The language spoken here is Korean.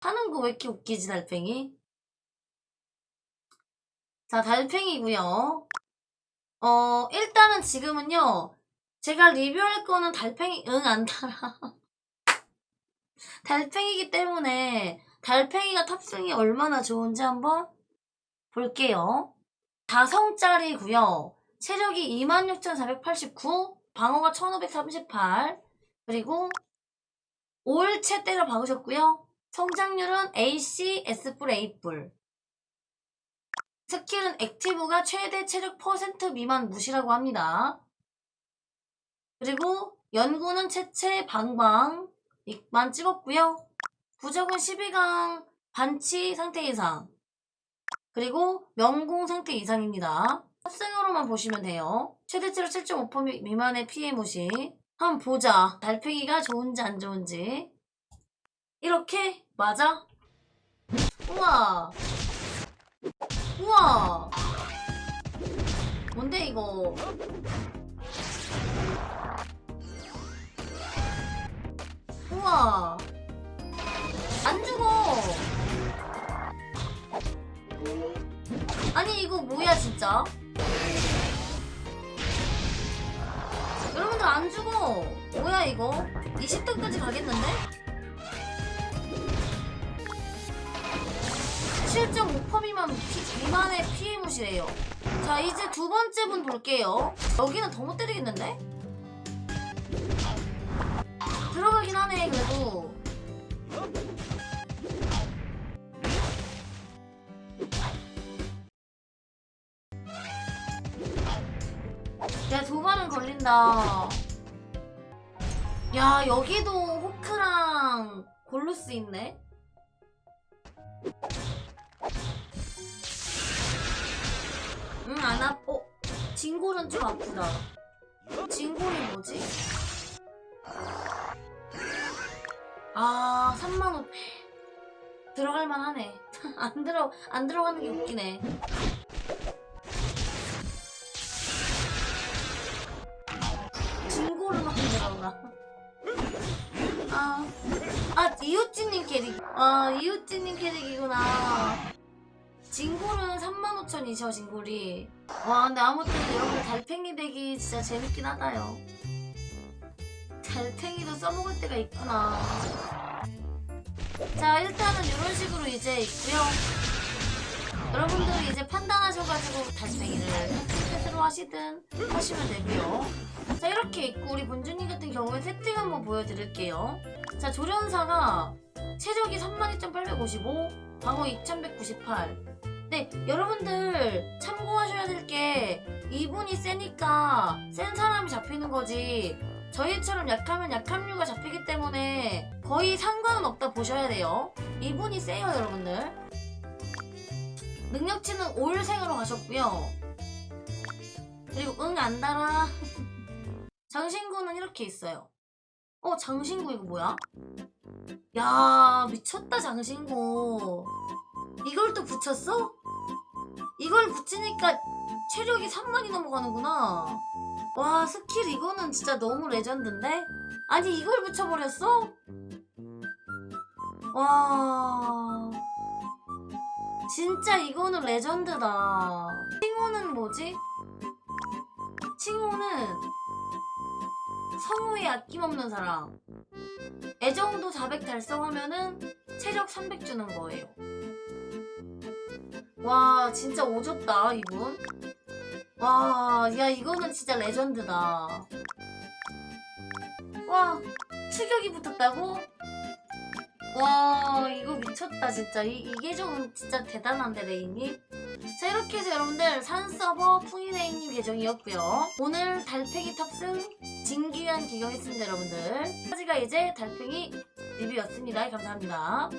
하는 거 왜 이렇게 웃기지, 달팽이? 자, 달팽이고요 어, 일단은 지금은요, 제가 리뷰할 거는 달팽이, 응, 안 달아. 달팽이기 때문에 달팽이가 탑승이 얼마나 좋은지 한번 볼게요. 4성짜리고요 체력이 26,489, 방어가 1,538, 그리고 올채 때려 박으셨고요. 성장률은 AC, S뿔, A뿔. 스킬은 액티브가 최대 체력 퍼센트 미만 무시라고 합니다. 그리고 연구는 채채, 방방, 만 찍었고요. 부적은 12강 반치 상태 이상. 그리고 명공 상태 이상입니다. 탑승으로만 보시면 돼요. 최대치로 7.5% 미만의 피해 무시. 한번 보자. 달팽이가 좋은지 안 좋은지. 이렇게 맞아? 우와. 우와. 뭔데 이거? 우와. 안 죽어. 아니 이거 뭐야 진짜? 여러분들 안 죽어. 뭐야 이거? 20등까지 가겠는데? 7.5% 미만 피, 미만의 피해 무시래요. 자 이제 두 번째 분 볼게요. 여기는 더 못 때리겠는데? 들어가긴 하네 그래도. 야, 두 번은 걸린다. 야, 여기도 호크랑 골루스 있네. 응, 안 아, 어? 진골은 좀 아프다. 진골이 뭐지? 아, 3만원. 들어갈만 하네. 안 들어, 안 들어가는 게 웃기네. 중고로만 들어가. 아, 아 이웃지님 캐릭. 아 이웃지님 캐릭이구나. 진골은 35,000이죠 진골이. 와 근데 아무튼 여러분 달팽이 대기 진짜 재밌긴 하다요. 달팽이도 써먹을 때가 있구나. 자 일단은 이런 식으로 이제 있고요. 여러분들 이제 판단하셔가지고 달팽이를 패스로 하시든 하시면 되고요. 자 이렇게 있고 우리 본주님 같은 경우에 세팅 한번 보여드릴게요. 자 조련사가 체력이 32,855, 방어 2,198. 네 여러분들 참고하셔야 될 게 이분이 세니까 센 사람이 잡히는 거지. 저희처럼 약하면 약함류가 잡히기 때문에 거의 상관은 없다 보셔야 돼요. 이분이 세요 여러분들. 능력치는 올생으로 가셨고요. 그리고 응 안 달아. 장신구는 이렇게 있어요. 어, 장신구 이거 뭐야? 야, 미쳤다, 장신구. 이걸 또 붙였어? 이걸 붙이니까 체력이 3만이 넘어가는구나. 와, 스킬 이거는 진짜 너무 레전드인데? 아니, 이걸 붙여버렸어? 와. 진짜 이거는 레전드다. 칭호는 뭐지? 칭호는 성우에 아낌없는 사람. 애정도 400 달성하면은 체력 300 주는 거예요. 와, 진짜 오졌다, 이분. 와, 야, 이거는 진짜 레전드다. 와, 추격이 붙었다고? 와, 이거 미쳤다, 진짜. 이, 이게 좀 진짜 대단한데, 레이님? 자 이렇게 해서 여러분들 산서버 풍이네이님 계정이었고요 오늘 달팽이 탑승 진귀한 기경했습니다 여러분들 까지가 이제 달팽이 리뷰였습니다 감사합니다